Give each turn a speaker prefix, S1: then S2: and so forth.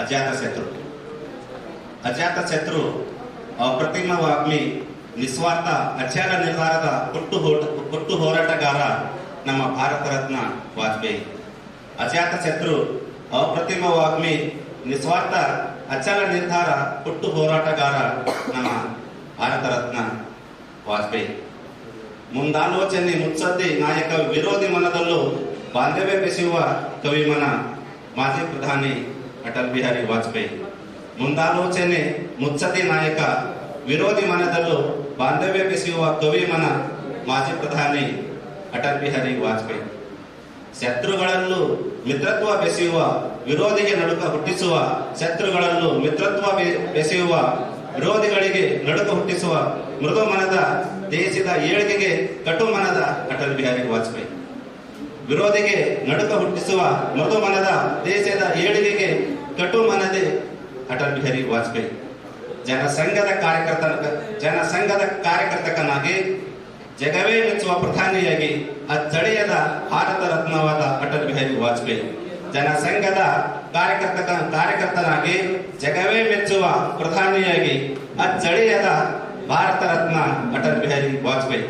S1: ಅಜಾತ ಶತ್ರು. ಅಜಾತ ಶತ್ರು ಅಪ್ರತಿಮವಾಗ್ಲಿ ನಿಸ್ವಾರ್ಥ ಅಚಲ ನಿರ್ಧಾರದ ಕೊಟ್ಟು ಕೊಟ್ಟು ಹೋರಾಟಗಾರ ನಮ್ಮ ಭಾರತ ರತ್ನ ವಾಜಪೇಯಿ. ಅಜಾತ ಶತ್ರು ಅಪ್ರತಿಮವಾಗ್ಲಿ ನಿಸ್ವಾರ್ಥ ಅಚಲ ನಿರ್ಧಾರ ಕೊಟ್ಟು ಹೋರಾಟಗಾರ ನಮ್ಮ ಭಾರತ ರತ್ನ ವಾಜಪೇಯಿ. ಮುಂದಾಲೋಚನೆ, ಮುತ್ಸದ್ದಿ ನಾಯಕ ವಿರೋಧಿ ಮನದಲ್ಲೂ ಬಾಂಧವ್ಯ ಬೆಸೆಯುವ ಕವಿಮನ ಮಾಜಿ ಪ್ರಧಾನಿ ಅಟಲ್ ಬಿಹಾರಿ ವಾಜಪೇಯಿ. ಮುಂದಾಲೋಚನೆ ಮುಚ್ಚತಿ ನಾಯಕ ವಿರೋಧಿ ಮನದಲ್ಲೂ ಬಾಂಧವ್ಯ ಬೆಸೆಯುವ ಕವಿ ಮನ ಮಾಜಿ ಪ್ರಧಾನಿ ಅಟಲ್ ಬಿಹಾರಿ ವಾಜಪೇಯಿ. ಶತ್ರುಗಳಲ್ಲೂ ಮಿತ್ರತ್ವ ಬೆಸೆಯುವ, ವಿರೋಧಿಗೆ ನಡುಕ ಹುಟ್ಟಿಸುವ, ಶತ್ರುಗಳಲ್ಲೂ ಮಿತ್ರತ್ವ ಬೆಸೆಯುವ, ವಿರೋಧಿಗಳಿಗೆ ನಡುಕ ಹುಟ್ಟಿಸುವ ಮೃದು ಮನದ ದೇಶದ ಏಳಿಗೆಗೆ ಕಟು ಮನದ ಅಟಲ್ ಬಿಹಾರಿ ವಾಜಪೇಯಿ. ವಿರೋಧಿಗೆ ನಡುಕ ಹುಟ್ಟಿಸುವ ಮೃದು ಮನದ ದೇಶದ ಏಳಿಗೆಗೆ ಕಟು ಮನದೆ ಅಟಲ್ ಬಿಹಾರಿ ವಾಜಪೇಯಿ. ಜನಸಂಘದ ಕಾರ್ಯಕರ್ತ ಜನಸಂಘದ ಕಾರ್ಯಕರ್ತಕನಾಗಿ ಜಗವೇ ಮೆಚ್ಚುವ ಪ್ರಧಾನಿಯಾಗಿ ಅಚ್ಚಳಿಯದ ಭಾರತ ರತ್ನವಾದ ಅಟಲ್ ಬಿಹಾರಿ ವಾಜಪೇಯಿ. ಜನಸಂಘದ ಕಾರ್ಯಕರ್ತ ಕಾರ್ಯಕರ್ತನಾಗಿ ಜಗವೇ ಮೆಚ್ಚುವ ಪ್ರಧಾನಿಯಾಗಿ ಅಚ್ಚಳಿಯದ ಭಾರತ ರತ್ನ ಅಟಲ್ ಬಿಹಾರಿ ವಾಜಪೇಯಿ.